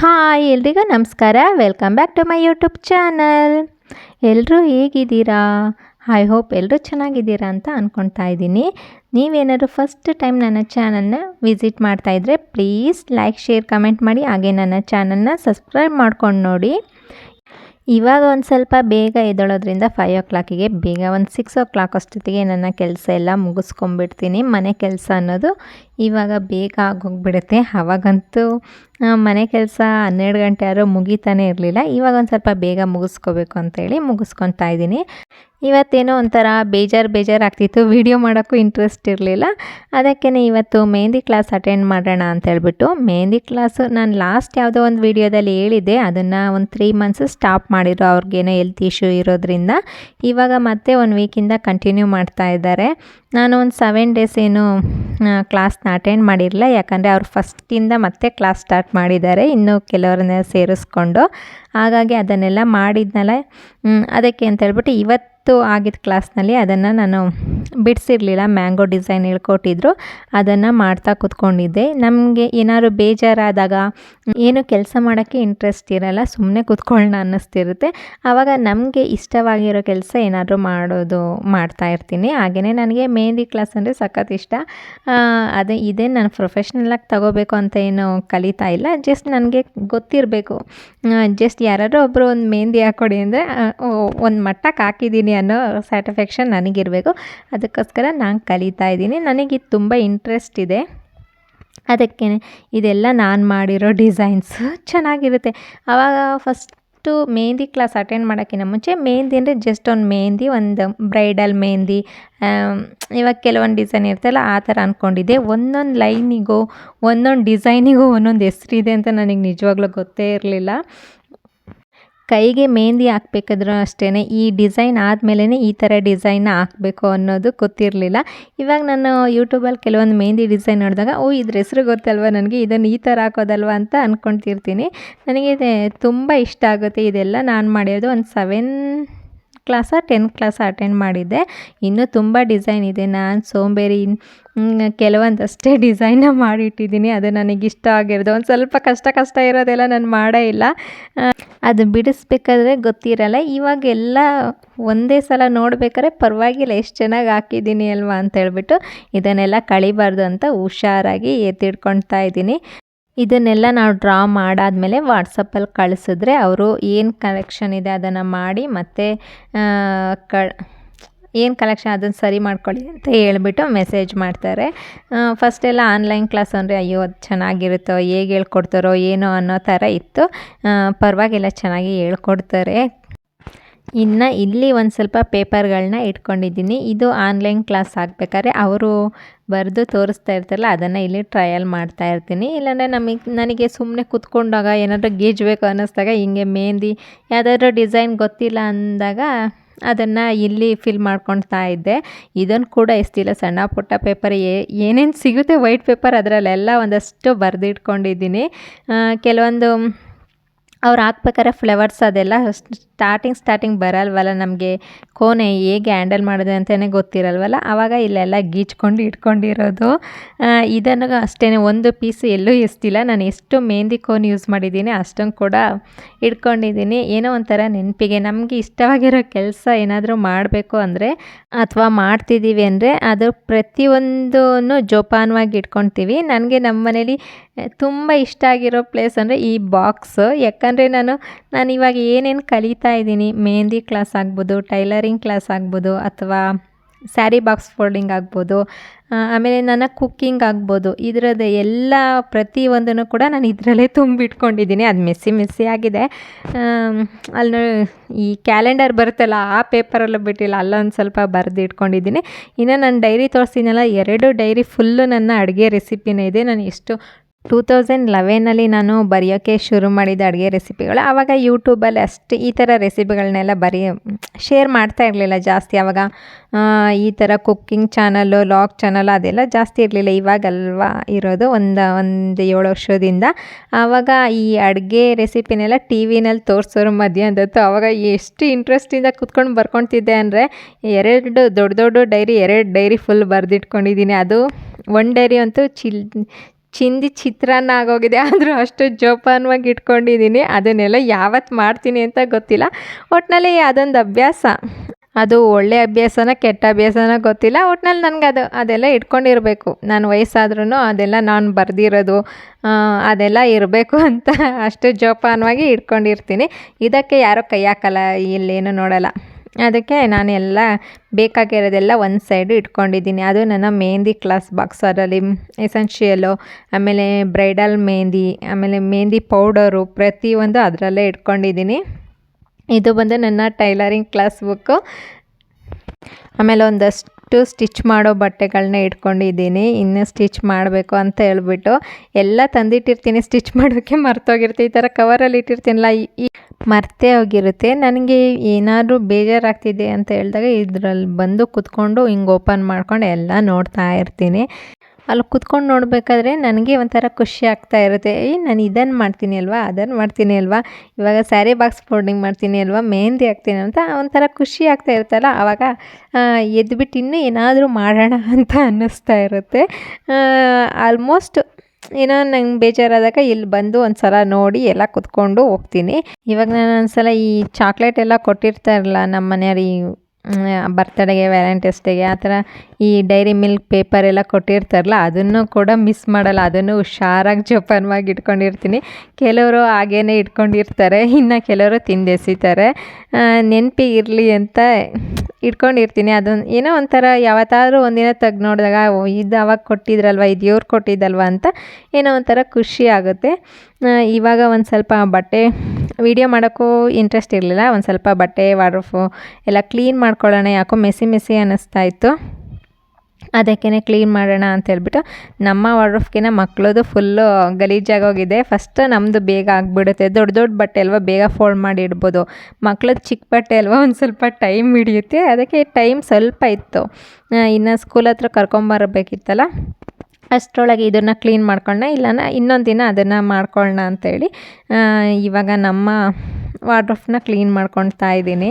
Hi, ಎಲ್ರಿಗೂ ನಮಸ್ಕಾರ. Welcome back to my YouTube channel ಎಲ್ಲರೂ ಹೇಗಿದ್ದೀರಾ? ಐ ಹೋಪ್ ಎಲ್ಲರೂ ಚೆನ್ನಾಗಿದ್ದೀರಾ ಅಂತ ಅಂದ್ಕೊಳ್ತಾ ಇದ್ದೀನಿ. ನೀವೇನಾದ್ರು ಫಸ್ಟ್ ಟೈಮ್ ನನ್ನ ಚಾನಲ್ನ ವಿಸಿಟ್ ಮಾಡ್ತಾಯಿದ್ರೆ ಪ್ಲೀಸ್ ಲೈಕ್ ಶೇರ್ ಕಮೆಂಟ್ ಮಾಡಿ. ಹಾಗೆ ನನ್ನ ಚಾನಲ್ನ ಸಬ್ಸ್ಕ್ರೈಬ್ ಮಾಡ್ಕೊಂಡು ನೋಡಿ. ಇವಾಗ ಒಂದು ಸ್ವಲ್ಪ ಬೇಗ ಎದ್ದೇಳೋದ್ರಿಂದ ಫೈವ್ ಓ ಕ್ಲಾಕಿಗೆ ಬೇಗ ಒಂದು ಸಿಕ್ಸ್ ಓ ಕ್ಲಾಕ್ ಅಷ್ಟೊತ್ತಿಗೆ ನನ್ನ ಕೆಲಸ ಎಲ್ಲ ಮುಗಿಸ್ಕೊಂಬಿಡ್ತೀನಿ ಮನೆ ಕೆಲಸ ಅನ್ನೋದು ಇವಾಗ ಬೇಗ ಆಗೋಗ್ಬಿಡುತ್ತೆ. ಆವಾಗಂತೂ ಮನೆ ಕೆಲಸ ಹನ್ನೆರಡು ಗಂಟೆ ಆದರೂ ಮುಗಿತಾನೆ ಇರಲಿಲ್ಲ. ಇವಾಗ ಒಂದು ಸ್ವಲ್ಪ ಬೇಗ ಮುಗಿಸ್ಕೋಬೇಕು ಅಂತೇಳಿ ಮುಗಿಸ್ಕೊತಾ ಇದ್ದೀನಿ. ಇವತ್ತೇನೋ ಒಂಥರ ಬೇಜಾರು ಬೇಜಾರು ಆಗ್ತಿತ್ತು. ವೀಡಿಯೋ ಮಾಡೋಕ್ಕೂ ಇಂಟ್ರೆಸ್ಟ್ ಇರಲಿಲ್ಲ. ಅದಕ್ಕೇ ಇವತ್ತು ಮೆಹಂದಿ ಕ್ಲಾಸ್ ಅಟೆಂಡ್ ಮಾಡೋಣ ಅಂತ ಹೇಳ್ಬಿಟ್ಟು ಮೆಹಂದಿ ಕ್ಲಾಸು ನಾನು ಲಾಸ್ಟ್ ಯಾವುದೋ ಒಂದು ವೀಡಿಯೋದಲ್ಲಿ ಹೇಳಿದ್ದೆ. ಅದನ್ನು ಒಂದು ತ್ರೀ ಮಂತ್ಸ್ ಸ್ಟಾಪ್ ಮಾಡಿದ್ರು ಅವ್ರಿಗೇನೋ ಹೆಲ್ತ್ ಇಶ್ಯೂ ಇರೋದ್ರಿಂದ ಇವಾಗ ಮತ್ತೆ ಒಂದು ವೀಕಿಂದ ಕಂಟಿನ್ಯೂ ಮಾಡ್ತಾ ಇದ್ದಾರೆ. ನಾನು ಒಂದು ಸೆವೆನ್ ಡೇಸ್ ಏನು ಕ್ಲಾಸ್ನ ಅಟೆಂಡ್ ಮಾಡಿರಲಿಲ್ಲ. ಯಾಕಂದರೆ ಅವ್ರು ಫಸ್ಟಿಂದ ಮತ್ತೆ ಕ್ಲಾಸ್ ಸ್ಟಾರ್ಟ್ ಮಾಡಿದ್ದಾರೆ ಇನ್ನು ಕೆಲವ್ರನ್ನ ಸೇರಿಸ್ಕೊಂಡು. ಹಾಗಾಗಿ ಅದನ್ನೆಲ್ಲ ಮಾಡಿದ್ನಲ್ಲ ಅದಕ್ಕೆ ಅಂತ ಹೇಳ್ಬಿಟ್ಟು ಇವತ್ತು ಆಗಿದ್ದ ಕ್ಲಾಸ್ನಲ್ಲಿ ಅದನ್ನು ನಾನು ಬಿಡಿಸಿರಲಿಲ್ಲ. Mango design ಹೇಳ್ಕೊಟ್ಟಿದ್ರು. ಅದನ್ನು ಮಾಡ್ತಾ ಕೂತ್ಕೊಂಡಿದ್ದೆ. ನಮಗೆ ಏನಾದರೂ ಬೇಜಾರಾದಾಗ, ಏನು ಕೆಲಸ ಮಾಡೋಕ್ಕೆ ಇಂಟ್ರೆಸ್ಟ್ ಇರಲ್ಲ ಸುಮ್ಮನೆ ಕೂತ್ಕೊಳ್ಳೋಣ ಅನ್ನಿಸ್ತಿರುತ್ತೆ. ಆವಾಗ ನಮಗೆ ಇಷ್ಟವಾಗಿರೋ ಕೆಲಸ ಏನಾದರೂ ಮಾಡೋದು ಮಾಡ್ತಾ ಇರ್ತೀನಿ. ಹಾಗೆಯೇ ನನಗೆ ಮೆಹಂದಿ ಕ್ಲಾಸ್ ಅಂದರೆ ಸಖತ್ ಇಷ್ಟ. ಅದೇ ಇದೇ ನಾನು ಪ್ರೊಫೆಷ್ನಲಾಗಿ ತಗೋಬೇಕು ಅಂತ ಏನು ಕಲಿತಾ ಇಲ್ಲ. ಜಸ್ಟ್ ನನಗೆ ಗೊತ್ತಿರಬೇಕು. ಜಸ್ಟ್ ಯಾರಾದರೂ ಒಬ್ಬರು ಒಂದು ಮೆಹಂದಿ ಹಾಕ್ಕೊಡಿ ಅಂದರೆ ಒಂದು ಮಟ್ಟಕ್ಕೆ ಹಾಕಿದ್ದೀನಿ ಅನ್ನೋ ಸ್ಯಾಟಿಸ್ಫ್ಯಾಕ್ಷನ್ ನನಗಿರಬೇಕು. ಅದಕ್ಕೋಸ್ಕರ ನಾನು ಕಲಿತಾ ಇದ್ದೀನಿ. ನನಗೆ ಇದು ತುಂಬ ಇಂಟ್ರೆಸ್ಟ್ ಇದೆ. ಅದಕ್ಕೆ ಇದೆಲ್ಲ ನಾನು ಮಾಡಿರೋ ಡಿಸೈನ್ಸು ಚೆನ್ನಾಗಿರುತ್ತೆ. ಆವಾಗ ಫಸ್ಟು ಮೆಹಂದಿ ಕ್ಲಾಸ್ ಅಟೆಂಡ್ ಮಾಡೋಕ್ಕಿಂತ ಮುಂಚೆ ಮೆಹಂದಿ ಅಂದರೆ ಜಸ್ಟ್ ಒಂದು ಮೆಹಂದಿ ಒಂದು ಬ್ರೈಡಲ್ ಮೆಹಂದಿ ಇವಾಗ ಕೆಲವೊಂದು ಡಿಸೈನ್ ಇರ್ತಲ್ಲ ಆ ಥರ ಅಂದ್ಕೊಂಡಿದ್ದೆ ಒಂದೊಂದು ಲೈನಿಗೂ ಒಂದೊಂದು ಡಿಸೈನಿಗೂ ಒಂದೊಂದು ಹೆಸ್ರಿದೆ ಅಂತ ನನಗೆ ನಿಜವಾಗ್ಲೂ ಗೊತ್ತೇ ಇರಲಿಲ್ಲ. ಕೈಗೆ ಮೆಹಂದಿ ಹಾಕ್ಬೇಕಾದ್ರೂ ಅಷ್ಟೇ ಈ ಡಿಸೈನ್ ಆದಮೇಲೆ ಈ ಥರ ಡಿಸೈನ್ನ ಹಾಕಬೇಕು ಅನ್ನೋದು ಗೊತ್ತಿರಲಿಲ್ಲ. ಇವಾಗ ನಾನು ಯೂಟ್ಯೂಬಲ್ಲಿ ಕೆಲವೊಂದು ಮೆಹಂದಿ ಡಿಸೈನ್ ನೋಡಿದಾಗ, ಓ, ಇದ್ರ ಹೆಸ್ರು ಗೊತ್ತಲ್ವ ನನಗೆ, ಇದನ್ನು ಈ ಥರ ಹಾಕೋದಲ್ವ ಅಂತ ಅಂದ್ಕೊಳ್ತಿರ್ತೀನಿ ನನಗೆ ತುಂಬ ಇಷ್ಟ ಆಗುತ್ತೆ, ಇದೆಲ್ಲ ನಾನು ಮಾಡಿರೋದು ಒಂದು seven class, tenth class attend ಮಾಡಿದ್ದೆ. ಇನ್ನೂ ತುಂಬ ಡಿಸೈನ್ ಇದೆ. ನಾನು ಸೋಂಬೇರಿ ಕೆಲವೊಂದಷ್ಟೇ ಡಿಸೈನ ಮಾಡಿಟ್ಟಿದ್ದೀನಿ. ಅದು ನನಗೆ ಇಷ್ಟ ಆಗಿರೋದು. ಒಂದು ಸ್ವಲ್ಪ ಕಷ್ಟ ಕಷ್ಟ ಇರೋದೆಲ್ಲ ನಾನು ಮಾಡೇ ಇಲ್ಲ. ಅದು ಬಿಡಿಸ್ಬೇಕಾದ್ರೆ ಗೊತ್ತಿರಲ್ಲ. ಇವಾಗೆಲ್ಲ ಒಂದೇ ಸಲ ನೋಡ್ಬೇಕಾದ್ರೆ ಪರವಾಗಿಲ್ಲ, ಎಷ್ಟು ಚೆನ್ನಾಗಿ ಹಾಕಿದ್ದೀನಿ ಅಲ್ವಾ ಅಂತ ಹೇಳ್ಬಿಟ್ಟು ಇದನ್ನೆಲ್ಲ ಕಳಿಬಾರ್ದು ಅಂತ ಹುಷಾರಾಗಿ ಎತ್ತಿಡ್ಕೊಳ್ತಾ ಇದ್ದೀನಿ. ಇದನ್ನೆಲ್ಲ ನಾವು ಡ್ರಾ ಮಾಡಾದಮೇಲೆ ವಾಟ್ಸಪ್ಪಲ್ಲಿ ಕಳಿಸಿದ್ರೆ ಅವರು ಏನು ಕಲೆಕ್ಷನ್ ಇದೆ ಅದನ್ನು ಮಾಡಿ ಮತ್ತು ಕ, ಏನು ಕಲೆಕ್ಷನ್ ಅದನ್ನು ಸರಿ ಮಾಡ್ಕೊಳ್ಳಿ ಅಂತ ಹೇಳ್ಬಿಟ್ಟು ಮೆಸೇಜ್ ಮಾಡ್ತಾರೆ. ಫಸ್ಟೆಲ್ಲ ಆನ್ಲೈನ್ ಕ್ಲಾಸ್ ಅಂದರೆ ಅಯ್ಯೋ ಅದು ಚೆನ್ನಾಗಿರುತ್ತೋ, ಹೇಗೆ ಹೇಳ್ಕೊಡ್ತಾರೋ, ಏನೋ ಅನ್ನೋ ಥರ ಇತ್ತು. ಪರವಾಗಿಲ್ಲ, ಚೆನ್ನಾಗಿ ಹೇಳ್ಕೊಡ್ತಾರೆ. ಇನ್ನು ಇಲ್ಲಿ ಒಂದು ಸ್ವಲ್ಪ ಪೇಪರ್ಗಳನ್ನ ಇಟ್ಕೊಂಡಿದ್ದೀನಿ. ಇದು ಆನ್ಲೈನ್ ಕ್ಲಾಸ್ ಆಗಬೇಕಾದ್ರೆ ಅವರು ಬರೆದು ತೋರಿಸ್ತಾ ಇರ್ತಾರಲ್ಲ, ಅದನ್ನು ಇಲ್ಲಿ ಟ್ರಯಲ್ ಮಾಡ್ತಾ ಇರ್ತೀನಿ. ಇಲ್ಲಾಂದರೆ ನಮಗೆ, ನನಗೆ ಸುಮ್ಮನೆ ಕೂತ್ಕೊಂಡಾಗ ಏನಾದರೂ ಗೀಜ್ಬೇಕು ಅನ್ನಿಸ್ದಾಗ, ಹಿಂಗೆ ಮೆಹಂದಿ ಯಾವುದಾದ್ರೂ ಡಿಸೈನ್ ಗೊತ್ತಿಲ್ಲ ಅಂದಾಗ ಅದನ್ನು ಇಲ್ಲಿ ಫಿಲ್ ಮಾಡ್ಕೊಳ್ತಾ ಇದ್ದೆ. ಇದನ್ನು ಕೂಡ ಎಷ್ಟಿಲ್ಲ, ಸಣ್ಣ ಪುಟ್ಟ ಪೇಪರ್ ಏನೇನು ಸಿಗುತ್ತೆ ವೈಟ್ ಪೇಪರ್ ಅದರಲ್ಲೆಲ್ಲ ಒಂದಷ್ಟು ಬರೆದಿಟ್ಕೊಂಡಿದ್ದೀನಿ. ಕೆಲವೊಂದು ಅವ್ರು ಹಾಕ್ಬೇಕಾದ್ರೆ ಫ್ಲವರ್ಸ್ ಅದೆಲ್ಲ ಸ್ಟಾರ್ಟಿಂಗ್ ಸ್ಟಾರ್ಟಿಂಗ್ ಬರಲ್ವಲ್ಲ ನಮಗೆ? ಕೋನೆ ಹೇಗೆ ಹ್ಯಾಂಡಲ್ ಮಾಡಿದೆ ಅಂತಲೇ ಗೊತ್ತಿರಲ್ವಲ್ಲ? ಆವಾಗ ಇಲ್ಲೆಲ್ಲ ಗೀಚ್ಕೊಂಡು ಇಟ್ಕೊಂಡಿರೋದು. ಇದನ್ನು ಅಷ್ಟೇ ಒಂದು ಪೀಸ್ ಎಲ್ಲೂ ಎಸ್ತಿಲ್ಲ. ನಾನು ಎಷ್ಟು ಮೆಹಂದಿ ಕೋನ್ ಯೂಸ್ ಮಾಡಿದ್ದೀನಿ ಅಷ್ಟೊಂದು ಕೂಡ ಇಟ್ಕೊಂಡಿದ್ದೀನಿ. ಏನೋ ಒಂಥರ ನೆನಪಿಗೆ. ನಮಗೆ ಇಷ್ಟವಾಗಿರೋ ಕೆಲಸ ಏನಾದರೂ ಮಾಡಬೇಕು ಅಂದರೆ, ಅಥವಾ ಮಾಡ್ತಿದ್ದೀವಿ ಅಂದರೆ, ಅದು ಪ್ರತಿಯೊಂದೂ ಜೋಪಾನವಾಗಿ ಇಟ್ಕೊತೀವಿ. ನನಗೆ ನಮ್ಮ ಮನೇಲಿ ತುಂಬ ಇಷ್ಟ ಆಗಿರೋ ಪ್ಲೇಸ್ ಅಂದರೆ ಈ ಬಾಕ್ಸು ಯಾಕಂದರೆ ನಾನು ನಾನು ಇವಾಗ ಏನೇನು ಕಲಿತಾ ಇದ್ದೀನಿ. ಮೆಹಂದಿ ಕ್ಲಾಸ್ ಆಗ್ಬೋದು ಟೈಲರಿಂಗ್ ಕ್ಲಾಸ್ ಆಗ್ಬೋದು, ಅಥವಾ ಸ್ಯಾರಿ ಬಾಕ್ಸ್ ಫೋಲ್ಡಿಂಗ್ ಆಗ್ಬೋದು ಆಮೇಲೆ ನನ್ನ ಕುಕ್ಕಿಂಗ್ ಆಗ್ಬೋದು. ಇದರದ್ದು ಎಲ್ಲ ಪ್ರತಿಯೊಂದನ್ನು ಕೂಡ ನಾನು ಇದರಲ್ಲೇ ತುಂಬಿಟ್ಕೊಂಡಿದ್ದೀನಿ. ಅದು ಮೆಸ್ಸಿ ಮೆಸ್ಸಿ ಆಗಿದೆ. ಅಲ್ಲಿ ಈ ಕ್ಯಾಲೆಂಡರ್ ಬರುತ್ತಲ್ಲ, ಆ ಪೇಪರಲ್ಲೂ ಬಿಟ್ಟಿಲ್ಲ, ಅಲ್ಲೊಂದು ಸ್ವಲ್ಪ ಬರೆದು ಇಟ್ಕೊಂಡಿದ್ದೀನಿ ಇನ್ನು ನಾನು ಡೈರಿ ತೋರಿಸ್ತೀನಲ್ಲ ಎರಡು ಡೈರಿ ಫುಲ್ಲು ನನ್ನ ಅಡುಗೆ ರೆಸಿಪಿನೇ ಇದೆ. ನಾನು ಎಷ್ಟು ಟೂ ತೌಸಂಡ್ ಲೆವೆನಲ್ಲಿ ನಾನು ಬರೆಯೋಕ್ಕೆ ಶುರು ಮಾಡಿದ ಅಡುಗೆ ರೆಸಿಪಿಗಳು, ಆವಾಗ ಯೂಟ್ಯೂಬಲ್ಲಿ ಅಷ್ಟು ಈ ಥರ ರೆಸಿಪಿಗಳನ್ನೆಲ್ಲ ಬರೀ ಶೇರ್ ಮಾಡ್ತಾ ಇರಲಿಲ್ಲ ಜಾಸ್ತಿ. ಆವಾಗ ಈ ಥರ ಕುಕ್ಕಿಂಗ್ ಚಾನಲ್ಲು ಲಾಗ್ ಚಾನಲ್ ಅದೆಲ್ಲ ಜಾಸ್ತಿ ಇರಲಿಲ್ಲ. ಇವಾಗಲ್ವಾ ಇರೋದು ಒಂದು ಒಂದು ಏಳು ವರ್ಷದಿಂದ. ಆವಾಗ ಈ ಅಡುಗೆ ರೆಸಿಪಿನೆಲ್ಲ ಟಿ ವಿನಲ್ಲಿ ತೋರಿಸೋರು ಮಧ್ಯಾಹ್ನದತ್ತು ಆವಾಗ ಎಷ್ಟು ಇಂಟ್ರೆಸ್ಟಿಂದ ಕುತ್ಕೊಂಡು ಬರ್ಕೊತಿದ್ದೆ ಅಂದರೆ, ಎರಡು ದೊಡ್ಡ ದೊಡ್ಡ ಡೈರಿ, ಎರಡು ಡೈರಿ ಫುಲ್ ಬರೆದಿಟ್ಕೊಂಡಿದ್ದೀನಿ. ಅದು ಒನ್ ಡೈರಿ ಅಂತೂ ಚಿಲ್ ಚಿಂದಿ ಚಿತ್ರಾನ್ನ ಆಗೋಗಿದೆ. ಆದರೂ ಅಷ್ಟು ಜೋಪಾನವಾಗಿ ಇಟ್ಕೊಂಡಿದ್ದೀನಿ. ಅದನ್ನೆಲ್ಲ ಯಾವತ್ತು ಮಾಡ್ತೀನಿ ಅಂತ ಗೊತ್ತಿಲ್ಲ. ಒಟ್ಟಿನಲ್ಲಿ ಅದೊಂದು ಅಭ್ಯಾಸ. ಅದು ಒಳ್ಳೆ ಅಭ್ಯಾಸನ, ಕೆಟ್ಟ ಅಭ್ಯಾಸನ ಗೊತ್ತಿಲ್ಲ. ಒಟ್ನಲ್ಲಿ ನನಗೆ ಅದು, ಅದೆಲ್ಲ ಇಟ್ಕೊಂಡಿರಬೇಕು. ನಾನು ವಯಸ್ಸಾದ್ರೂ ಅದೆಲ್ಲ ನಾನು ಬರೆದಿರೋದು ಅದೆಲ್ಲ ಇರಬೇಕು ಅಂತ ಅಷ್ಟು ಜೋಪಾನವಾಗಿ ಇಟ್ಕೊಂಡಿರ್ತೀನಿ. ಇದಕ್ಕೆ ಯಾರೋ ಕೈ ಹಾಕಲ್ಲ, ಇಲ್ಲೇನು ನೋಡಲ್ಲ. ಅದಕ್ಕೆ ನಾನು ಎಲ್ಲ ಬೇಕಾಗಿರೋದೆಲ್ಲ ಒಂದು ಸೈಡು ಇಟ್ಕೊಂಡಿದ್ದೀನಿ. ಅದು ನನ್ನ ಮೆಹಂದಿ ಕ್ಲಾಸ್ ಬಾಕ್ಸ್ ಅದರಲ್ಲಿ ಎಸೆನ್ಷಿಯಲು ಆಮೇಲೆ ಬ್ರೈಡಲ್ ಮೆಹಂದಿ ಆಮೇಲೆ ಮೆಹಂದಿ ಪೌಡರು ಪ್ರತಿಯೊಂದು ಅದರಲ್ಲೇ ಇಟ್ಕೊಂಡಿದ್ದೀನಿ. ಇದು ಬಂದು ನನ್ನ ಟೈಲರಿಂಗ್ ಕ್ಲಾಸ್ ಬುಕ್ಕು ಆಮೇಲೆ ಒಂದಷ್ಟು ಸ್ಟಿಚ್ ಮಾಡೋ ಬಟ್ಟೆಗಳನ್ನ ಇಟ್ಕೊಂಡಿದ್ದೀನಿ. ಇನ್ನು ಸ್ಟಿಚ್ ಮಾಡಬೇಕು ಅಂತ ಹೇಳ್ಬಿಟ್ಟು ಎಲ್ಲ ತಂದಿಟ್ಟಿರ್ತೀನಿ. ಸ್ಟಿಚ್ ಮಾಡೋಕ್ಕೆ ಮರ್ತೋಗಿರ್ತೀನಿ ಈ ಥರ ಕವರಲ್ಲಿ ಇಟ್ಟಿರ್ತೀನಲ್ಲ, ಈ ಮರ್ತೇ ಹೋಗಿರುತ್ತೆ. ನನಗೆ ಏನಾದರೂ ಬೇಜಾರಾಗ್ತಿದೆ ಅಂತ ಹೇಳಿದಾಗ ಇದರಲ್ಲಿ ಬಂದು ಕುತ್ಕೊಂಡು ಹಿಂಗೆ ಓಪನ್ ಮಾಡ್ಕೊಂಡು ಎಲ್ಲ ನೋಡ್ತಾ ಇರ್ತೀನಿ. ಅಲ್ಲಿ ಕುತ್ಕೊಂಡು ನೋಡಬೇಕಾದ್ರೆ ನನಗೆ ಒಂಥರ ಖುಷಿ ಆಗ್ತಾ ಇರುತ್ತೆ. ಏಯ್, ನಾನು ಇದನ್ನು ಮಾಡ್ತೀನಿ ಅಲ್ವಾ ಅದನ್ನು ಮಾಡ್ತೀನಿ ಅಲ್ವಾ, ಇವಾಗ ಸ್ಯಾರಿ ಬಾಕ್ಸ್ ಫೋಲ್ಡಿಂಗ್ ಮಾಡ್ತೀನಿ ಅಲ್ವಾ, ಮೆಹಂದಿ ಹಾಕ್ತೀನಿ ಅಂತ ಒಂಥರ ಖುಷಿ ಆಗ್ತಾ ಇರುತ್ತಲ್ಲ, ಆವಾಗ ಎದ್ಬಿಟ್ಟು ಇನ್ನೂ ಏನಾದರೂ ಮಾಡೋಣ ಅಂತ ಅನ್ನಿಸ್ತಾ ಇರುತ್ತೆ. ಆಲ್ಮೋಸ್ಟ್ ಏನೋ ನಂಗೆ ಬೇಜಾರಾದಾಗ ಇಲ್ಲಿ ಬಂದು ಒಂದ್ಸಲ ನೋಡಿ ಎಲ್ಲ ಕುತ್ಕೊಂಡು ಹೋಗ್ತೀನಿ. ಇವಾಗ ನಾನು ಒಂದ್ಸಲ ಈ ಚಾಕ್ಲೇಟ್ ಎಲ್ಲ ಕೊಟ್ಟಿರ್ತಾರಲ್ಲ ನಮ್ಮ ಮನೆಯವ್ರು ಈ ಬರ್ತ್ಡೇಗೆ ವ್ಯಾಲೆಂಟೈನ್ಸ್ ಡೇಗೆ ಆ ಥರ ಈ ಡೈರಿ ಮಿಲ್ಕ್ ಪೇಪರ್ ಎಲ್ಲ ಕೊಟ್ಟಿರ್ತಾರಲ್ಲ, ಅದನ್ನು ಕೂಡ ಮಿಸ್ ಮಾಡಲ್ಲ. ಅದನ್ನು ಹುಷಾರಾಗಿ ಜೋಪಾನವಾಗಿ ಇಟ್ಕೊಂಡಿರ್ತೀನಿ. ಕೆಲವರು ಹಾಗೇ ಇಟ್ಕೊಂಡಿರ್ತಾರೆ. ಇನ್ನು ಕೆಲವರು ತಿಂದೆಸಿತಾರೆ. ನೆನಪಿ ಇರಲಿ ಅಂತ ಇಟ್ಕೊಂಡಿರ್ತೀನಿ. ಅದೊಂದು ಏನೋ ಒಂಥರ ಯಾವತ್ತಾದರೂ ಒಂದಿನ ತೆಗ್ದು ನೋಡಿದಾಗ ಇದು ಅವಾಗ ಕೊಟ್ಟಿದ್ರಲ್ವ, ಇದು ಇವ್ರು ಕೊಟ್ಟಿದ್ದಲ್ವ ಅಂತ ಏನೋ ಒಂಥರ ಖುಷಿ ಆಗುತ್ತೆ. ಇವಾಗ ಒಂದು ಸ್ವಲ್ಪ ಬಟ್ಟೆ ವೀಡಿಯೋ ಮಾಡೋಕ್ಕೂ ಇಂಟ್ರೆಸ್ಟ್ ಇರಲಿಲ್ಲ. ಒಂದು ಸ್ವಲ್ಪ ಬಟ್ಟೆ ವಾಡ್ರಫು ಎಲ್ಲ ಕ್ಲೀನ್ ಮಾಡ್ಕೊಳ್ಳೋಣ. ಯಾಕೋ ಮೆಸಿ ಮೆಸಿ ಅನ್ನಿಸ್ತಾ ಇತ್ತು. ಅದಕ್ಕೇ ಕ್ಲೀನ್ ಮಾಡೋಣ ಅಂತ ಹೇಳ್ಬಿಟ್ಟು ನಮ್ಮ ವಾರ್ಡ್ರೋಫ್ಗಿನ ಮಕ್ಕಳದು ಫುಲ್ಲು ಗಲೀಜಾಗೋಗಿದೆ ಫಸ್ಟ್ ನಮ್ಮದು ಬೇಗ ಆಗಿಬಿಡುತ್ತೆ. ದೊಡ್ಡ ದೊಡ್ಡ ಬಟ್ಟೆ ಅಲ್ವಾ ಬೇಗ ಫೋಲ್ಡ್ ಮಾಡಿ ಇಡ್ಬೋದು. ಮಕ್ಳದ್ದು ಚಿಕ್ಕ ಬಟ್ಟೆ ಅಲ್ವಾ ಒಂದು ಸ್ವಲ್ಪ ಟೈಮ್ ಹಿಡಿಯುತ್ತೆ. ಅದಕ್ಕೆ ಟೈಮ್ ಸ್ವಲ್ಪ ಇತ್ತು. ಇನ್ನು ಸ್ಕೂಲ್ ಹತ್ರ ಕರ್ಕೊಂಬರಬೇಕಿತ್ತಲ್ಲ? ಅಷ್ಟರೊಳಗೆ ಇದನ್ನು ಕ್ಲೀನ್ ಮಾಡ್ಕೊಳ್ಳೋಣ ಇಲ್ಲನ ಇನ್ನೊಂದು ದಿನ ಅದನ್ನು ಮಾಡ್ಕೊಳ್ಳೋಣ ಅಂತೇಳಿ ಇವಾಗ ನಮ್ಮ ವಾರ್ಡ್ರೋಫ್ನ ಕ್ಲೀನ್ ಮಾಡ್ಕೊಳ್ತಾ ಇದ್ದೀನಿ.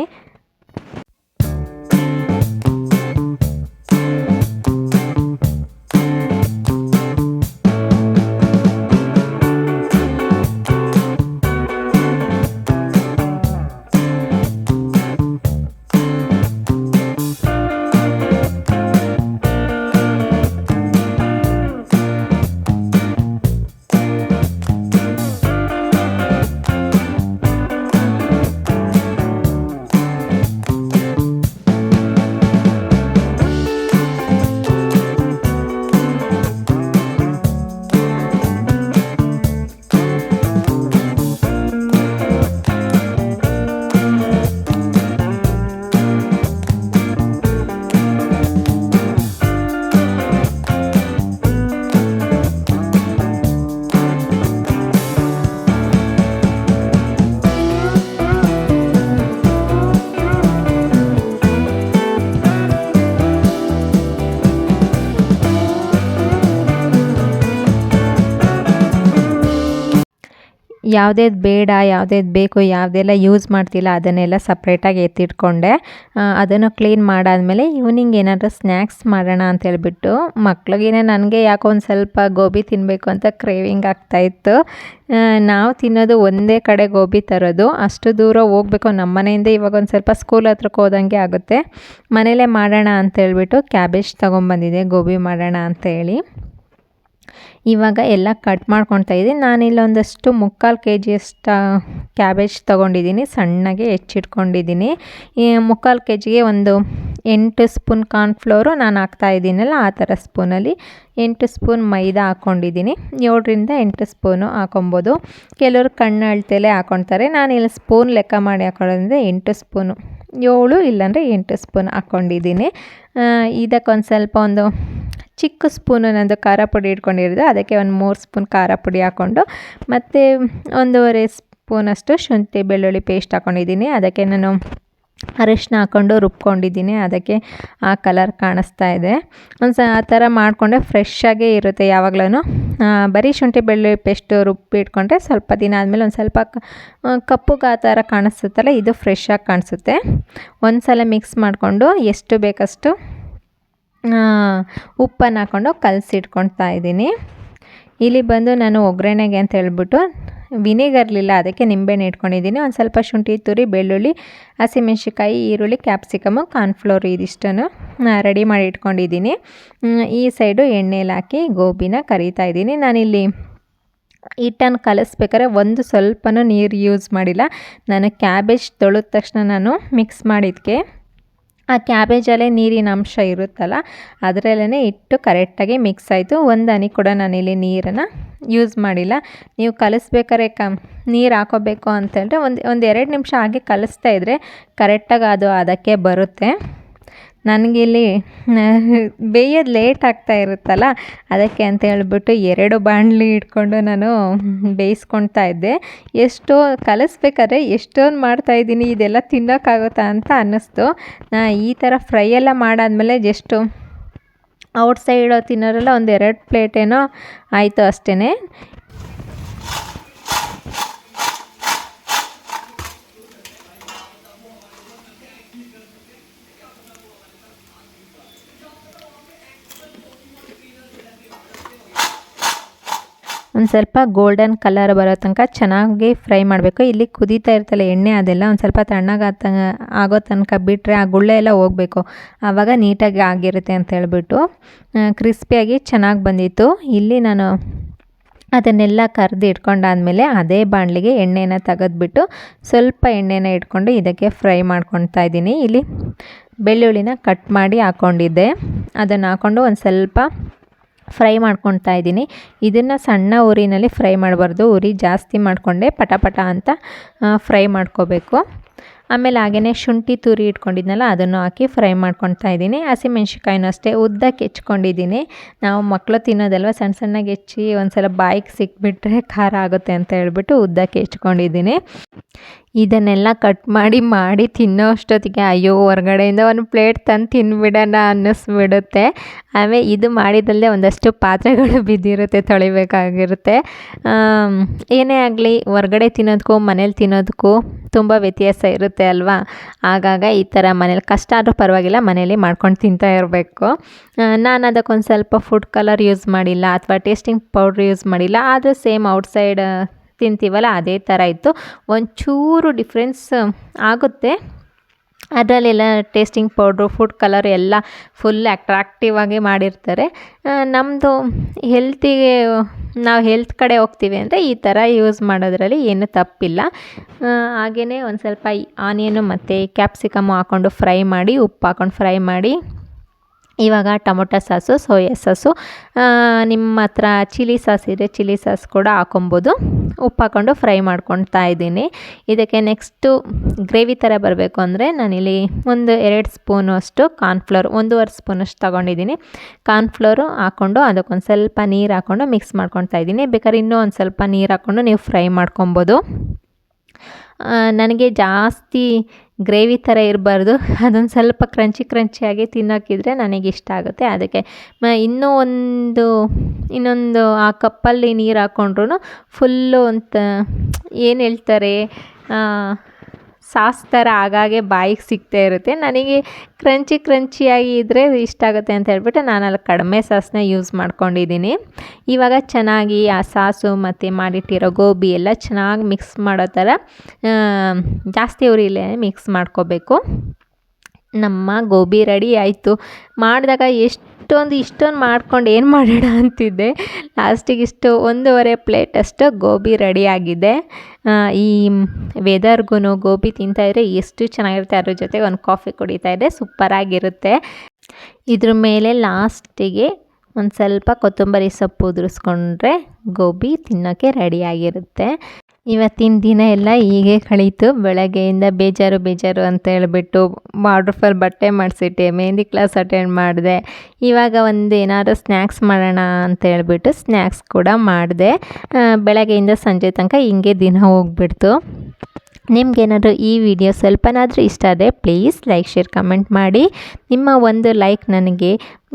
ಯಾವುದೇದು ಬೇಡ, ಯಾವುದೇದು ಬೇಕು, ಯಾವುದೆಲ್ಲ ಯೂಸ್ ಮಾಡ್ತಿಲ್ಲ ಅದನ್ನೆಲ್ಲ ಸಪ್ರೇಟಾಗಿ ಎತ್ತಿಟ್ಕೊಂಡೆ. ಅದನ್ನು ಕ್ಲೀನ್ ಮಾಡಾದಮೇಲೆ ಈವ್ನಿಂಗ್ ಏನಾದರೂ ಸ್ನ್ಯಾಕ್ಸ್ ಮಾಡೋಣ ಅಂತ ಹೇಳಿಬಿಟ್ಟು ಮಕ್ಳಿಗೇನೆ ನನಗೆ ಯಾಕೋ ಒಂದು ಸ್ವಲ್ಪ ಗೋಬಿ ತಿನ್ನಬೇಕು ಅಂತ ಕ್ರೇವಿಂಗ್ ಆಗ್ತಾಯಿತ್ತು ನಾವು ತಿನ್ನೋದು ಒಂದೇ ಕಡೆ ಗೋಬಿ ತರೋದು, ಅಷ್ಟು ದೂರ ಹೋಗ್ಬೇಕು. ನಮ್ಮ ಮನೆಯಿಂದ ಇವಾಗ ಒಂದು ಸ್ವಲ್ಪ ಸ್ಕೂಲ್ ಹತ್ರಕ್ಕೆ ಹೋದಂಗೆ ಆಗುತ್ತೆ. ಮನೇಲೇ ಮಾಡೋಣ ಅಂತ ಹೇಳಿಬಿಟ್ಟು ಕ್ಯಾಬೇಜ್ ತೊಗೊಂಬಂದಿದೆ ಗೋಬಿ ಮಾಡೋಣ ಅಂತ ಹೇಳಿ. ಇವಾಗ ಎಲ್ಲ ಕಟ್ ಮಾಡ್ಕೊತಾ ಇದ್ದೀನಿ. ನಾನಿಲ್ಲಿ ಒಂದಷ್ಟು ಮುಕ್ಕಾಲು ಕೆ ಜಿಯಷ್ಟು ಕ್ಯಾಬೇಜ್ ತೊಗೊಂಡಿದ್ದೀನಿ. ಸಣ್ಣಗೆ ಹೆಚ್ಚಿಟ್ಕೊಂಡಿದ್ದೀನಿ. ಮುಕ್ಕಾಲು ಕೆ ಜಿಗೆ ಒಂದು ಎಂಟು ಸ್ಪೂನ್ ಕಾರ್ನ್ಫ್ಲೋರು ನಾನು ಹಾಕ್ತಾ ಇದ್ದೀನಲ್ಲ, ಆ ಥರ ಸ್ಪೂನಲ್ಲಿ ಎಂಟು ಸ್ಪೂನ್ ಮೈದಾ ಹಾಕ್ಕೊಂಡಿದ್ದೀನಿ. ಏಳರಿಂದ ಎಂಟು ಸ್ಪೂನು ಹಾಕೊಬೋದು ಕೆಲವರು ಕಣ್ಣು ಅಳ್ತೆಲೆ ಹಾಕ್ಕೊತಾರೆ ನಾನಿಲ್ಲಿ ಸ್ಪೂನ್ ಲೆಕ್ಕ ಮಾಡಿ ಹಾಕೊಳ್ಳೋದ್ರಿಂದ ಎಂಟು ಸ್ಪೂನು. ಏಳು ಇಲ್ಲಾಂದರೆ ಎಂಟು ಸ್ಪೂನ್ ಹಾಕ್ಕೊಂಡಿದ್ದೀನಿ. ಇದಕ್ಕೊಂದು ಸ್ವಲ್ಪ ಒಂದು ಚಿಕ್ಕ ಸ್ಪೂನು ನಂದು ಖಾರ ಪುಡಿ ಇಟ್ಕೊಂಡಿರೋದು. ಅದಕ್ಕೆ ಒಂದು ಮೂರು ಸ್ಪೂನ್ ಖಾರ ಪುಡಿ ಹಾಕ್ಕೊಂಡು, ಮತ್ತು ಒಂದೂವರೆ ಸ್ಪೂನಷ್ಟು ಶುಂಠಿ ಬೆಳ್ಳುಳ್ಳಿ ಪೇಸ್ಟ್ ಹಾಕ್ಕೊಂಡಿದ್ದೀನಿ ಅದಕ್ಕೆ ನಾನು ಅರಿಶಿನ ಹಾಕ್ಕೊಂಡು ರುಬ್ಕೊಂಡಿದ್ದೀನಿ. ಅದಕ್ಕೆ ಆ ಕಲರ್ ಕಾಣಿಸ್ತಾ ಇದೆ. ಒಂದು ಸ ಆ ಥರ ಮಾಡಿಕೊಂಡ್ರೆ ಫ್ರೆಶ್ಶಾಗೇ ಇರುತ್ತೆ ಯಾವಾಗಲೂ ಬರೀ ಶುಂಠಿ ಬೆಳ್ಳುಳ್ಳಿ ಪೇಸ್ಟ್ ರುಬ್ಬಿ ಇಟ್ಕೊಂಡ್ರೆ ಸ್ವಲ್ಪ ದಿನ ಆದಮೇಲೆ ಒಂದು ಸ್ವಲ್ಪ ಕಪ್ಪುಗೆ ಆ ಥರ ಕಾಣಿಸುತ್ತಲ್ಲ, ಇದು ಫ್ರೆಶ್ಶಾಗಿ ಕಾಣಿಸುತ್ತೆ. ಒಂದು ಸಲ ಮಿಕ್ಸ್ ಮಾಡಿಕೊಂಡು ಎಷ್ಟು ಬೇಕಷ್ಟು ಉಪ್ಪನ್ನು ಹಾಕ್ಕೊಂಡು ಕಲಸಿಟ್ಕೊಳ್ತಾ ಇದ್ದೀನಿ. ಇಲ್ಲಿ ಬಂದು ನಾನು ಒಗ್ಗರಣೆಗೆ ಅಂತ ಹೇಳ್ಬಿಟ್ಟು ವಿನೆಗರ್ಲಿಲ್ಲ ಅದಕ್ಕೆ ನಿಂಬೆಹಣ್ಣು ಇಟ್ಕೊಂಡಿದ್ದೀನಿ. ಒಂದು ಸ್ವಲ್ಪ ಶುಂಠಿ, ತುರಿ, ಬೆಳ್ಳುಳ್ಳಿ ಹಸಿಮೆಣ್ಸಿಕಾಯಿ ಈರುಳ್ಳಿ ಕ್ಯಾಪ್ಸಿಕಮು ಕಾರ್ನ್ಫ್ಲೋರ್ ಇದಿಷ್ಟನ್ನು ರೆಡಿ ಮಾಡಿ ಇಟ್ಕೊಂಡಿದ್ದೀನಿ. ಈ ಸೈಡು ಎಣ್ಣೆಲಿ ಹಾಕಿ ಗೋಬಿನ ಕರಿತಾ ಇದ್ದೀನಿ. ನಾನಿಲ್ಲಿ ಹಿಟ್ಟನ್ನು ಕಲಿಸ್ಬೇಕಾದ್ರೆ ಒಂದು ಸ್ವಲ್ಪನೂ ನೀರು ಯೂಸ್ ಮಾಡಿಲ್ಲ. ನಾನು ಕ್ಯಾಬೇಜ್ ತೊಳೆದ ತಕ್ಷಣ ನಾನು ಮಿಕ್ಸ್ ಮಾಡಿದ್ದಕ್ಕೆ ಆ ಕ್ಯಾಬೇಜಲ್ಲೇ ನೀರಿನ ಅಂಶ ಇರುತ್ತಲ್ಲ ಅದರಲ್ಲೇ ಇಟ್ಟು ಕರೆಕ್ಟಾಗಿ ಮಿಕ್ಸ್ ಆಯಿತು. ಒಂದು ಹನಿ ಕೂಡ ನಾನಿಲ್ಲಿ ನೀರನ್ನು ಯೂಸ್ ಮಾಡಿಲ್ಲ. ನೀವು ಕಲಿಸ್ಬೇಕಾದ್ರೆ ಕ, ನೀರು ಹಾಕೋಬೇಕು ಅಂತೇಳಿದ್ರೆ ಒಂದು ಒಂದು ಎರಡು ನಿಮಿಷ ಹಾಗೆ ಕಲಿಸ್ತಾ ಇದ್ದರೆ ಕರೆಕ್ಟಾಗಿ ಅದು ಅದಕ್ಕೆ ಬರುತ್ತೆ. ನನಗಿಲ್ಲಿ ಬೇಯೋದು ಲೇಟ್ ಆಗ್ತಾ ಇರುತ್ತಲ್ಲ, ಅದಕ್ಕೆ ಅಂತ ಹೇಳ್ಬಿಟ್ಟು ಎರಡು ಬಾಣಲಿ ಇಟ್ಕೊಂಡು ನಾನು ಬೇಯಿಸ್ಕೊಳ್ತಾ ಇದ್ದೆ. ಎಷ್ಟೋ ಕಲಿಸ್ಬೇಕಾದ್ರೆ ಎಷ್ಟೊಂದು ಮಾಡ್ತಾಯಿದ್ದೀನಿ ಇದೆಲ್ಲ ತಿನ್ನೋಕ್ಕಾಗುತ್ತಾ ಅಂತ ಅನ್ನಿಸ್ತು. ನಾ ಈ ಥರ ಫ್ರೈ ಎಲ್ಲ ಮಾಡಾದ್ಮೇಲೆ ಜಸ್ಟು ಔಟ್ ಸೈಡ್ ತಿನ್ನೋರೆಲ್ಲ ಒಂದು ಎರಡು ಪ್ಲೇಟ್ ಆಯಿತು ಅಷ್ಟೇ ಒಂದು ಸ್ವಲ್ಪ ಗೋಲ್ಡನ್ ಕಲರ್ ಬರೋ ತನಕ ಚೆನ್ನಾಗಿ ಫ್ರೈ ಮಾಡಬೇಕು. ಇಲ್ಲಿ ಕುದೀತಾ ಇರ್ತಲ್ಲ ಎಣ್ಣೆ ಅದೆಲ್ಲ ಒಂದು ಸ್ವಲ್ಪ ತಣ್ಣಗೆ ಆಗೋ ತನಕ ಬಿಟ್ಟರೆ ಆ ಗುಳ್ಳೆ ಎಲ್ಲ ಹೋಗಬೇಕು. ಆವಾಗ ನೀಟಾಗಿ ಆಗಿರುತ್ತೆ ಅಂತ ಹೇಳ್ಬಿಟ್ಟು ಕ್ರಿಸ್ಪಿಯಾಗಿ ಚೆನ್ನಾಗಿ ಬಂದಿತ್ತು. ಇಲ್ಲಿ ನಾನು ಅದನ್ನೆಲ್ಲ ಕರೆದು ಇಟ್ಕೊಂಡಾದಮೇಲೆ ಅದೇ ಬಾಣಲಿಗೆ ಎಣ್ಣೆನ ತೆಗೆದ್ಬಿಟ್ಟು ಸ್ವಲ್ಪ ಎಣ್ಣೆನ ಇಟ್ಕೊಂಡು ಇದಕ್ಕೆ ಫ್ರೈ ಮಾಡ್ಕೊತಾ ಇದ್ದೀನಿ. ಇಲ್ಲಿ ಬೆಳ್ಳುಳ್ಳಿನ ಕಟ್ ಮಾಡಿ ಹಾಕ್ಕೊಂಡಿದ್ದೆ ಅದನ್ನು ಹಾಕ್ಕೊಂಡು ಒಂದು ಸ್ವಲ್ಪ ಫ್ರೈ ಮಾಡ್ಕೊತಾ ಇದ್ದೀನಿ. ಇದನ್ನು ಸಣ್ಣ ಉರಿನಲ್ಲಿ ಫ್ರೈ ಮಾಡಬಾರ್ದು. ಉರಿ ಜಾಸ್ತಿ ಮಾಡಿಕೊಂಡೆ ಪಟ ಪಟ ಅಂತ ಫ್ರೈ ಮಾಡ್ಕೋಬೇಕು. ಆಮೇಲೆ ಹಾಗೆಯೇ ಶುಂಠಿ ತುರಿ ಇಟ್ಕೊಂಡಿದ್ನಲ್ಲ, ಅದನ್ನು ಹಾಕಿ ಫ್ರೈ ಮಾಡ್ಕೊಳ್ತಾ ಇದ್ದೀನಿ. ಹಸಿಮೆಣ್ಸಿಕಾಯಿನೂ ಅಷ್ಟೇ, ಉದ್ದಕ್ಕೆ ಹೆಚ್ಕೊಂಡಿದ್ದೀನಿ. ನಾವು ಮಕ್ಕಳು ತಿನ್ನೋದಲ್ವ, ಸಣ್ಣ ಸಣ್ಣಗೆ ಹೆಚ್ಚಿ ಒಂದು ಸಲ ಬಾಯಿಗೆ ಸಿಕ್ಬಿಟ್ರೆ ಖಾರ ಆಗುತ್ತೆ ಅಂತ ಹೇಳ್ಬಿಟ್ಟು ಉದ್ದಕ್ಕೆ ಹೆಚ್ಕೊಂಡಿದ್ದೀನಿ. ಇದನ್ನೆಲ್ಲ ಕಟ್ ಮಾಡಿ ಮಾಡಿ ತಿನ್ನೋ ಅಷ್ಟೊತ್ತಿಗೆ ಅಯ್ಯೋ, ಹೊರ್ಗಡೆಯಿಂದ ಒಂದು ಪ್ಲೇಟ್ ತಂದು ತಿನ್ಬಿಡೋಣ ಅನ್ನಿಸ್ಬಿಡುತ್ತೆ. ಆಮೇಲೆ ಇದು ಮಾಡಿದಲ್ಲೇ ಒಂದಷ್ಟು ಪಾತ್ರೆಗಳು ಬಿದ್ದಿರುತ್ತೆ, ತೊಳಿಬೇಕಾಗಿರುತ್ತೆ. ಏನೇ ಆಗಲಿ, ಹೊರಗಡೆ ತಿನ್ನೋದಕ್ಕೂ, ಮನೇಲಿ ತಿನ್ನೋದಕ್ಕೂ ತುಂಬ ವ್ಯತ್ಯಾಸ ಇರುತ್ತೆ ಅಲ್ವಾ? ಆಗಾಗ ಈ ಥರ ಮನೇಲಿ, ಕಷ್ಟ ಆದರೂ ಪರವಾಗಿಲ್ಲ, ಮನೇಲಿ ಮಾಡ್ಕೊಂಡು ತಿಂತಾ ಇರಬೇಕು. ನಾನು ಅದಕ್ಕೊಂದು ಸ್ವಲ್ಪ ಫುಡ್ ಕಲರ್ ಯೂಸ್ ಮಾಡಿಲ್ಲ, ಅಥವಾ ಟೇಸ್ಟಿಂಗ್ ಪೌಡ್ರ್ ಯೂಸ್ ಮಾಡಿಲ್ಲ, ಆದರೂ ಸೇಮ್ ಔಟ್ಸೈಡ್ ತಿಂತೀವಲ್ಲ, ಅದೇ ಥರ ಇತ್ತು. ಒಂಚೂರು ಡಿಫ್ರೆನ್ಸ್ ಆಗುತ್ತೆ. ಅದರಲ್ಲೆಲ್ಲ ಟೇಸ್ಟಿಂಗ್ ಪೌಡ್ರು ಫುಡ್ ಕಲರ್ ಎಲ್ಲ ಫುಲ್ ಅಟ್ರಾಕ್ಟಿವ್ ಆಗಿ ಮಾಡಿರ್ತಾರೆ. ನಮ್ಮದು ಹೆಲ್ತಿಗೆ ನಾವು ಹೆಲ್ತ್ ಕಡೆ ಹೋಗ್ತೀವಿ ಅಂದರೆ ಈ ಥರ ಯೂಸ್ ಮಾಡೋದ್ರಲ್ಲಿ ಏನು ತಪ್ಪಿಲ್ಲ. ಹಾಗೆಯೇ ಒಂದು ಸ್ವಲ್ಪ ಆನಿಯನು ಮತ್ತು ಕ್ಯಾಪ್ಸಿಕಮ್ಮು ಹಾಕ್ಕೊಂಡು ಫ್ರೈ ಮಾಡಿ, ಉಪ್ಪು ಹಾಕ್ಕೊಂಡು ಫ್ರೈ ಮಾಡಿ. ಇವಾಗ ಟೊಮೊಟೊ ಸಾಸು, ಸೋಯಾ ಸಾಸು ನಿಮ್ಮ ಹತ್ರ ಚಿಲ್ಲಿ ಸಾಸ್ ಇದೆ, ಚಿಲ್ಲಿ ಸಾಸ್ ಕೂಡ ಹಾಕೊಬೋದು. ಉಪ್ಪು ಹಾಕ್ಕೊಂಡು ಫ್ರೈ ಮಾಡ್ಕೊತಾ ಇದ್ದೀನಿ. ಇದಕ್ಕೆ ನೆಕ್ಸ್ಟು ಗ್ರೇವಿ ಥರ ಬರಬೇಕು ಅಂದರೆ ನಾನಿಲ್ಲಿ ಒಂದು ಎರಡು ಸ್ಪೂನು ಅಷ್ಟು ಕಾರ್ನ್ಫ್ಲೋರ್ ಒಂದೂವರೆ ಸ್ಪೂನಷ್ಟು ತೊಗೊಂಡಿದ್ದೀನಿ. ಕಾರ್ನ್ಫ್ಲೋರು ಹಾಕ್ಕೊಂಡು ಅದಕ್ಕೊಂದು ಸ್ವಲ್ಪ ನೀರು ಹಾಕ್ಕೊಂಡು ಮಿಕ್ಸ್ ಮಾಡ್ಕೊತಾ ಇದ್ದೀನಿ. ಬೇಕಾದ್ರೆ ಇನ್ನೂ ಒಂದು ಸ್ವಲ್ಪ ನೀರು ಹಾಕ್ಕೊಂಡು ನೀವು ಫ್ರೈ ಮಾಡ್ಕೊಬೋದು ನನಗೆ ಜಾಸ್ತಿ ಗ್ರೇವಿ ಥರ ಇರಬಾರ್ದು. ಅದೊಂದು ಸ್ವಲ್ಪ ಕ್ರಂಚಿ ಕ್ರಂಚಿಯಾಗಿ ತಿನ್ನೋಕ್ಕಿದ್ರೆ ನನಗೆ ಇಷ್ಟ ಆಗುತ್ತೆ. ಅದಕ್ಕೆ ಮ, ಇನ್ನೂ ಒಂದು, ಇನ್ನೊಂದು ಆ ಕಪ್ಪಲ್ಲಿ ನೀರು ಹಾಕ್ಕೊಂಡ್ರು ಫುಲ್ಲು ಅಂತ ಏನು ಹೇಳ್ತಾರೆ ಸಾಸ್ ಥರ ಆಗಾಗೆ ಬಾಯಿಗೆ ಸಿಗ್ತಾ ಇರುತ್ತೆ. ನನಗೆ ಕ್ರಂಚಿ ಕ್ರಂಚಿಯಾಗಿ ಇದ್ದರೆ ಇಷ್ಟ ಆಗುತ್ತೆ ಅಂತ ಹೇಳ್ಬಿಟ್ಟು ನಾನು ಅಲ್ಲಿ ಕಡಿಮೆ ಸಾಸನ್ನ ಯೂಸ್ ಮಾಡ್ಕೊಂಡಿದ್ದೀನಿ. ಇವಾಗ ಚೆನ್ನಾಗಿ ಆ ಸಾಸು ಮತ್ತು ಮಾಡಿಟ್ಟಿರೋ ಗೋಬಿ ಎಲ್ಲ ಚೆನ್ನಾಗಿ ಮಿಕ್ಸ್ ಮಾಡೋ ಥರ ಜಾಸ್ತಿ ಉರಿಲೇ ಮಿಕ್ಸ್ ಮಾಡ್ಕೋಬೇಕು. ನಮ್ಮ ಗೋಬಿ ರೆಡಿ ಆಯಿತು. ಮಾಡಿದಾಗ ಎಷ್ಟೊಂದು ಇಷ್ಟೊಂದು ಮಾಡ್ಕೊಂಡು ಏನು ಮಾಡೋಣ ಅಂತಿದ್ದೆ. ಲಾಸ್ಟಿಗೆ ಇಷ್ಟು ಒಂದೂವರೆ ಪ್ಲೇಟ್ ಅಷ್ಟು ಗೋಬಿ ರೆಡಿಯಾಗಿದೆ ಈ ವೆದರ್ಗೂ ಗೋಬಿ ತಿಂತಾಯಿದ್ರೆ ಎಷ್ಟು ಚೆನ್ನಾಗಿರುತ್ತೆ ಅದ್ರ ಜೊತೆಗೆ ಒಂದು ಕಾಫಿ ಕುಡಿತಾ ಇದ್ದರೆ ಸೂಪರಾಗಿರುತ್ತೆ ಇದ್ರ ಮೇಲೆ ಲಾಸ್ಟಿಗೆ ಒಂದು ಸ್ವಲ್ಪ ಕೊತ್ತಂಬರಿ ಸೊಪ್ಪು ಉದುರಿಸ್ಕೊಂಡ್ರೆ ಗೋಬಿ ತಿನ್ನೋಕ್ಕೆ ರೆಡಿಯಾಗಿರುತ್ತೆ ಇವತ್ತಿನ ದಿನ ಎಲ್ಲ ಹೀಗೆ ಕಳೀತು. ಬೆಳಗ್ಗೆಯಿಂದ ಬೇಜಾರು ಬೇಜಾರು ಅಂತ ಹೇಳಿಬಿಟ್ಟು ವಾಟ್ರ್ಫಾಲ್ ಬಟ್ಟೆ ಮಾಡಿಸಿಟ್ಟೆ. ಮೆಹಂದಿ ಕ್ಲಾಸ್ ಅಟೆಂಡ್ ಮಾಡಿದೆ. ಇವಾಗ ಒಂದು ಏನಾದರೂ ಸ್ನ್ಯಾಕ್ಸ್ ಮಾಡೋಣ ಅಂತ ಹೇಳ್ಬಿಟ್ಟು ಸ್ನ್ಯಾಕ್ಸ್ ಕೂಡ ಮಾಡಿದೆ. ಬೆಳಗ್ಗೆಯಿಂದ ಸಂಜೆ ತನಕ ಹಿಂಗೆ ದಿನ ಹೋಗ್ಬಿಡ್ತು. ನಿಮ್ಗೇನಾದರೂ ಈ ವಿಡಿಯೋ ಸ್ವಲ್ಪನಾದರೂ ಇಷ್ಟ ಆದರೆ ಪ್ಲೀಸ್ ಲೈಕ್ ಶೇರ್ ಕಮೆಂಟ್ ಮಾಡಿ. ನಿಮ್ಮ ಒಂದು ಲೈಕ್ ನನಗೆ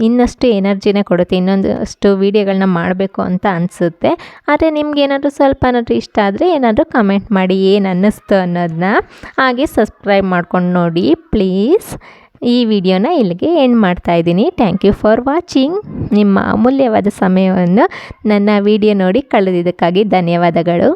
ಇನ್ನಷ್ಟು ಎನರ್ಜಿನ ಕೊಡುತ್ತೆ, ಇನ್ನೊಂದಷ್ಟು ವೀಡಿಯೋಗಳನ್ನ ಮಾಡಬೇಕು ಅಂತ ಅನಿಸುತ್ತೆ. ಆದರೆ ನಿಮ್ಗೇನಾದರೂ ಸ್ವಲ್ಪನಾದರೂ ಇಷ್ಟ ಆದರೆ ಏನಾದರೂ ಕಮೆಂಟ್ ಮಾಡಿ, ಏನು ಅನ್ನಿಸ್ತು ಅನ್ನೋದನ್ನ ಹಾಗೆ ಸಬ್ಸ್ಕ್ರೈಬ್ ಮಾಡ್ಕೊಂಡು ನೋಡಿ. ಪ್ಲೀಸ್ ಈ ವಿಡಿಯೋನ ಇಲ್ಲಿಗೆ ಎಂಡ್ ಮಾಡ್ತಾ ಇದ್ದೀನಿ. ಥ್ಯಾಂಕ್ ಯು ಫಾರ್ ವಾಚಿಂಗ್ ನಿಮ್ಮ ಅಮೂಲ್ಯವಾದ ಸಮಯವನ್ನು ನನ್ನ ವಿಡಿಯೋ ನೋಡಿ ಕಳೆದಿದ್ದಕ್ಕಾಗಿ ಧನ್ಯವಾದಗಳು.